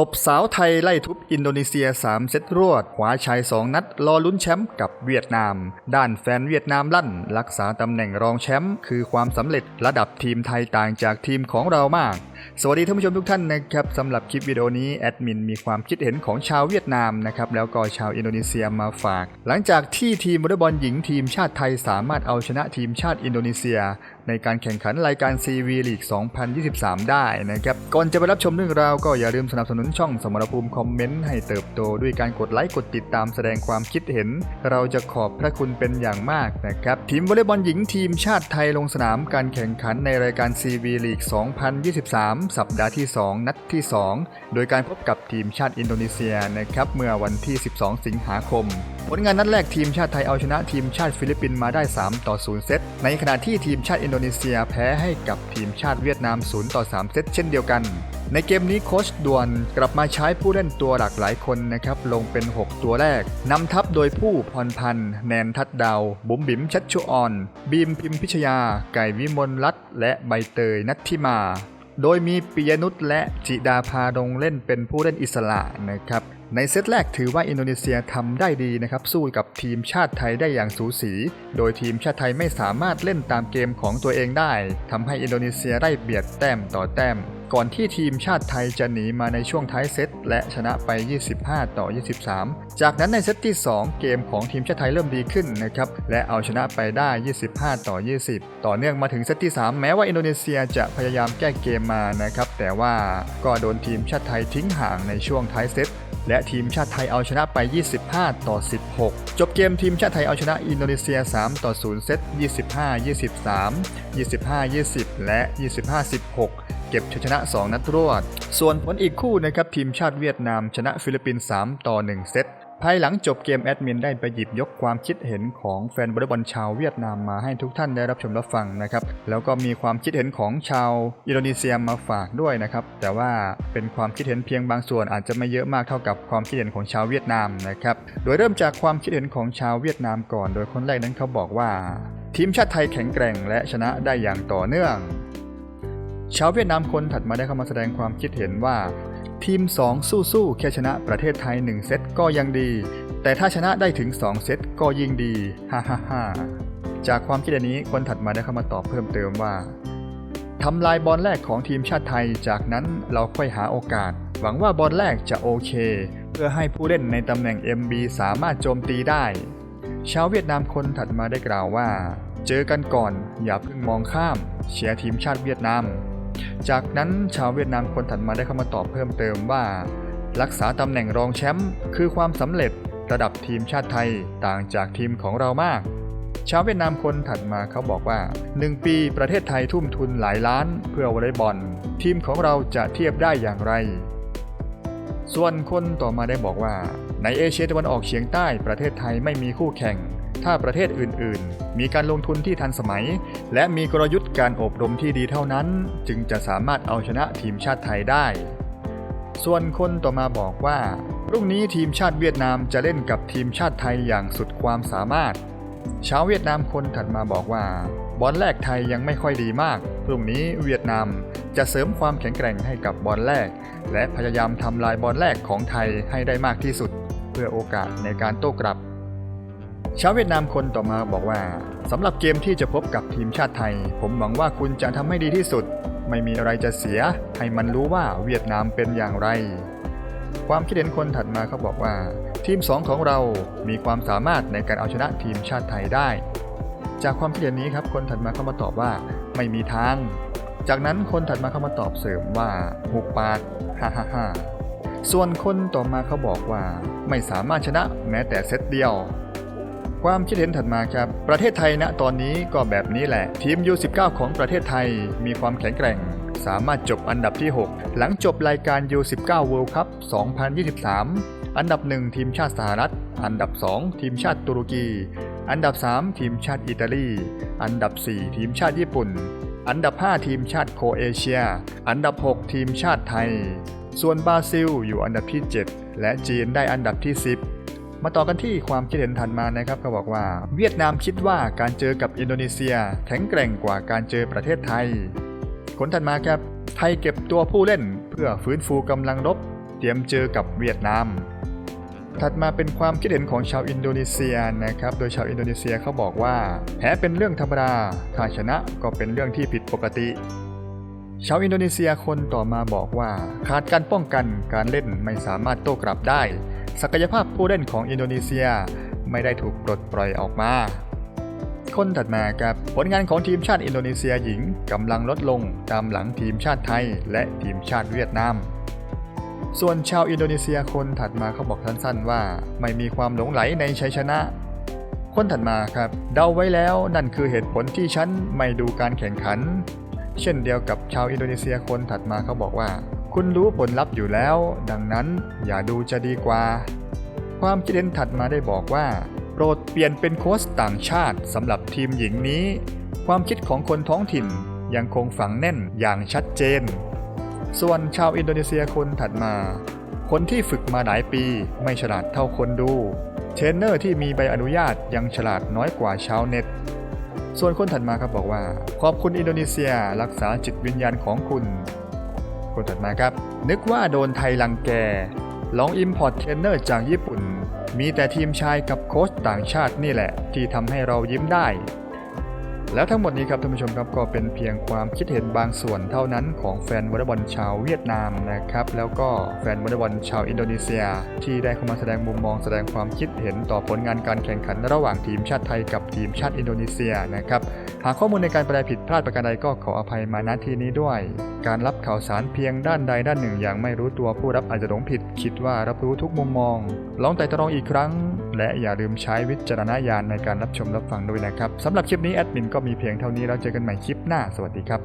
ตบสาวไทยไล่ทุบอินโดนีเซีย 3 เซตรวดขวาชาย 2 นัดรอลุ้นแชมป์กับเวียดนาม ด้านแฟนเวียดนามลั่น รักษาตำแหน่งรองแชมป์คือความสำเร็จระดับทีมไทยต่างจากทีมของเรามากสวัสดีท่านผู้ชมทุกท่านนะครับสำหรับคลิปวิดีโอนี้แอดมินมีความคิดเห็นของชาวเวียดนามนะครับแล้วก็ชาวอินโดนีเซียมาฝาก หลังจากที่ทีมวอลเลย์บอลหญิงทีมชาติไทยสามารถเอาชนะทีมชาติอินโดนีเซีย ในการแข่งขันรายการ CV League 2023 ได้นะครับก่อนจะไปรับชมเรื่องราวก็อย่าลืมสนับสนุนช่องสมรภูมิคอมเมนต์ให้เติบโตด้วยการกดไลค์กดติดตามแสดงความคิดเห็น เราจะขอบพระคุณเป็นอย่างมากนะครับทีมวอลเลย์บอลหญิงทีมชาติไทยลงสนามการแข่งขันในรายการ CV League 2023สัปดาห์ที่ 2 นัดที่ 2 โดยการพบกับทีมชาติอินโดนีเซียนะครับเมื่อวันที่ 12 สิงหาคม ผลงานนัดแรกทีมชาติไทยเอาชนะทีมชาติฟิลิปปินส์มาได้ 3 ต่อ 0 เซต ในขณะที่ทีมชาติอินโดนีเซียแพ้ให้กับทีมชาติเวียดนาม 0 ต่อ 3 เซตเช่นเดียวกัน ในเกมนี้โค้ชด่วนกลับมาใช้ผู้เล่นตัวหลากหลายคนนะครับลงเป็น 6 ตัวแรกนำทัพโดยผู้พรพันธ์แนนทัดดาว บุ๋มบิ๋มชัดชุออน บีมพิมพิชยา ไก่วิมลรัตน์และใบเตยนัทธิมา โดยมีปิยนุชและจิดาพาดงเล่นเป็นผู้เล่นอิสระนะครับในเซตแรกถือว่าอินโดนีเซียทำได้ดีนะครับสู้กับทีมชาติไทยได้อย่างสูสี โดยทีมชาติไทยไม่สามารถเล่นตามเกมของตัวเองได้ทำให้อินโดนีเซียได้เบียดแต้มต่อแต้ม ก่อนที่ทีมชาติไทยจะหนีมาในช่วงท้ายเซตและชนะไป 25 ต่อ 23 จากนั้นในเซตที่ 2 เกมของทีมชาติไทยเริ่มดีขึ้นนะครับและเอาชนะไปได้ 25 ต่อ 20 ต่อเนื่องมาถึงเซตที่ 3 แม้ว่าอินโดนีเซียจะพยายามแก้เกมมานะครับแต่ว่าก็โดนทีมชาติไทยทิ้งห่างในช่วงท้ายเซตและทีมชาติไทยเอาชนะไป 25 ต่อ 16 จบเกมทีมชาติไทยเอาชนะอินโดนีเซีย 3 ต่อ 0 เซต 25 23 25 20 และ 25 16 เก็บชัยชนะ 2 นัดรวด ส่วนผลอีกคู่นะครับทีมชาติเวียดนามชนะฟิลิปปินส์3ต่อ 1 เซตภายหลังจบเกมแอดมินได้ไปหยิบยกความคิดเห็นของแฟนวอลเลย์บอลชาวเวียดนามมาให้ทุกท่านได้รับชมรับฟังนะครับ แล้วก็มีความคิดเห็นของชาวอินโดนีเซียมาฝากด้วยนะครับ แต่ว่าเป็นความคิดเห็นเพียงบางส่วนอาจจะไม่เยอะมากเท่ากับความคิดเห็นของชาวเวียดนามนะครับ โดยเริ่มจากความคิดเห็นของชาวเวียดนามก่อน โดยคนแรกนั้นเขาบอกว่า ทีมชาติไทยแข็งแกร่งและชนะได้อย่างต่อเนื่อง ชาวเวียดนามคนถัดมาได้เข้ามาแสดงความคิดเห็นว่า ทีม 2 สู้ๆแค่ชนะประเทศไทย 1 เซตก็ยังดี แต่ถ้าชนะได้ถึง 2 เซตก็ยิ่งดีฮ่าฮ่าฮ่าจากความคิดเห็นนี้คนถัดมาได้เข้ามาตอบเพิ่มเติมว่าทำลายบอลแรกของทีมชาติไทย จากนั้นเราค่อยหาโอกาส หวังว่าบอลแรกจะโอเค เพื่อให้ผู้เล่นในตำแหน่ง MB สามารถโจมตีได้ ชาวเวียดนามคนถัดมาได้กล่าวว่า เจอกันก่อน อย่าเพิ่งมองข้าม เชียร์ทีมชาติเวียดนาม จากนั้นชาวเวียดนามคนถัดมาได้เข้ามาตอบเพิ่มเติมว่า รักษาตำแหน่งรองแชมป์คือความสำเร็จระดับทีมชาติไทยต่างจากทีมของเรามากชาวเวียดนามคนถัดมาเขาบอกว่า 1 ปีประเทศไทยทุ่มทุนหลายล้านเพื่อวอลเลย์บอล ทีมของเราจะเทียบได้อย่างไร ส่วนคนต่อมาได้บอกว่า ในเอเชียตะวันออกเฉียงใต้ประเทศไทยไม่มีคู่แข่ง ถ้าประเทศอื่น ๆ มีการลงทุนที่ทันสมัย และมีกลยุทธ์การอบรมที่ดีเท่านั้น จึงจะสามารถเอาชนะทีมชาติไทยได้ ส่วนคนต่อมาบอกว่าพรุ่งนี้ทีมชาติเวียดนามจะเล่นกับทีมชาติไทยอย่างสุดความสามารถชาวเวียดนามคนถัดมาบอกว่าบอลแรกไทยยังไม่ค่อยดีมาก พรุ่งนี้เวียดนามจะเสริมความแข็งแกร่งให้กับบอลแรก และพยายามทำลายบอลแรกของไทยให้ได้มากที่สุด เพื่อโอกาสในการโต้กลับ ชาวเวียดนามคนต่อมาบอกว่าสำหรับเกมที่จะพบกับทีมชาติไทย ผมหวังว่าคุณจะทำให้ดีที่สุด ไม่มีอะไรจะเสีย ให้มันรู้ว่าเวียดนามเป็นอย่างไร ความคิดเห็นคนถัดมาเขาบอกว่า ทีม 2 ของเรามีความสามารถในการเอาชนะทีมชาติไทยได้ จากความคิดเห็นนี้ครับคนถัดมาเข้ามาตอบว่าไม่มีทาง จากนั้นคนถัดมาเข้ามาตอบเสริมว่าหุบปากฮ่าฮ่าฮ่าส่วนคนต่อมาเขาบอกว่า ไม่สามารถชนะแม้แต่เซตเดียว ความคิดเห็นถัดมาครับ ประเทศไทยณตอนนี้ก็แบบนี้แหละ ทีม U19 ของประเทศไทยมีความแข็งแกร่ง สามารถจบอันดับที่ 6 หลังจบรายการ U19 World Cup 2023 อันดับ 1 ทีมชาติสหรัฐ อันดับ 2 ทีมชาติตุรกี อันดับ 3 ทีมชาติอิตาลี อันดับ 4 ทีมชาติญี่ปุ่น อันดับ 5 ทีมชาติโครเอเชีย อันดับ 6 ทีมชาติไทย ส่วนบราซิลอยู่อันดับที่ 7 และจีนได้อันดับที่ 10 มาต่อกันที่ความคิดเห็นถัดมานะครับเขาบอกว่า เวียดนามคิดว่าการเจอกับอินโดนีเซีย แข็งแกร่งกว่าการเจอประเทศไทยผลถัดมาครับไทยเก็บตัวผู้เล่นเพื่อฟื้นฟูกำลังรบ เตรียมเจอกับเวียดนาม ถัดมาเป็นความคิดเห็นของชาวอินโดนีเซียนะครับ โดยชาวอินโดนีเซียเขาบอกว่า แพ้เป็นเรื่องธรรมดาถ้าชนะก็เป็นเรื่องที่ผิดปกติ ชาวอินโดนีเซียคนต่อมาบอกว่า ขาดการป้องกันการเล่นไม่สามารถโต้กลับได้ ศักยภาพผู้เล่นของอินโดนีเซียไม่ได้ถูกปลดปล่อยออกมา คนถัดมาครับผลงานของทีมชาติอินโดนีเซียหญิงกำลังลดลงตามหลังทีมชาติไทย และทีมชาติเวียดนาม ส่วนชาวอินโดนีเซียคนถัดมาเขาบอกสั้นๆว่า ไม่มีความหลงไหลในชัยชนะ คนถัดมาครับ เดาไว้แล้วนั่นคือเหตุผลที่ฉันไม่ดูการแข่งขัน เช่นเดียวกับชาวอินโดนีเซียคนถัดมาเขาบอกว่า คุณรู้ผลลัพธ์อยู่แล้ว ดังนั้นอย่าดูจะดีกว่า ความคิดเห็นถัดมาได้บอกว่า โปรดเปลี่ยนเป็นโค้ชต่างชาติสำหรับทีมหญิงนี้ ความคิดของคนท้องถิ่นยังคงฝังแน่นอย่างชัดเจน ส่วนชาวอินโดนีเซียคนถัดมา คนที่ฝึกมาหลายปีไม่ฉลาดเท่าคนดู เทรนเนอร์ที่มีใบอนุญาตยังฉลาดน้อยกว่าชาวเน็ต ส่วนคนถัดมาครับบอกว่า ขอบคุณอินโดนีเซียรักษาจิตวิญญาณของคุณ คนถัดมาครับ นึกว่าโดนไทยลังแก ลองอิมพอร์ตเทรนเนอร์จากญี่ปุ่น มีแต่ทีมชายกับโค้ชต่างชาตินี่แหละ ที่ทำให้เรายิ้มได้ แล้วทั้งหมดนี้ครับท่านผู้ชมครับก็เป็นเพียงความคิดเห็นบางส่วนเท่านั้นของแฟนวอลเลย์บอลชาวเวียดนามนะครับแล้วก็แฟนวอลเลย์บอลชาวอินโดนีเซีย ที่ได้เข้ามาแสดงมุมมองแสดงความคิดเห็นต่อผลงานการแข่งขันระหว่างทีมชาติไทยกับทีมชาติอินโดนีเซียนะครับหากข้อมูลในการแปลผิดพลาดประการใดก็ขออภัยมาณที่นี้ด้วย การรับข่าวสารเพียงด้านใดด้านหนึ่งอย่างไม่รู้ตัวผู้รับอาจจะหลงผิด คิดว่ารับรู้ทุกมุมมอง ลองไต่ตรองอีกครั้ง และอย่าลืมใช้วิจารณญาณในการรับชมรับฟังด้วยนะครับสำหรับคลิปนี้แอดมินก็มีเพียงเท่านี้แล้วเจอกันใหม่คลิปหน้าสวัสดีครับ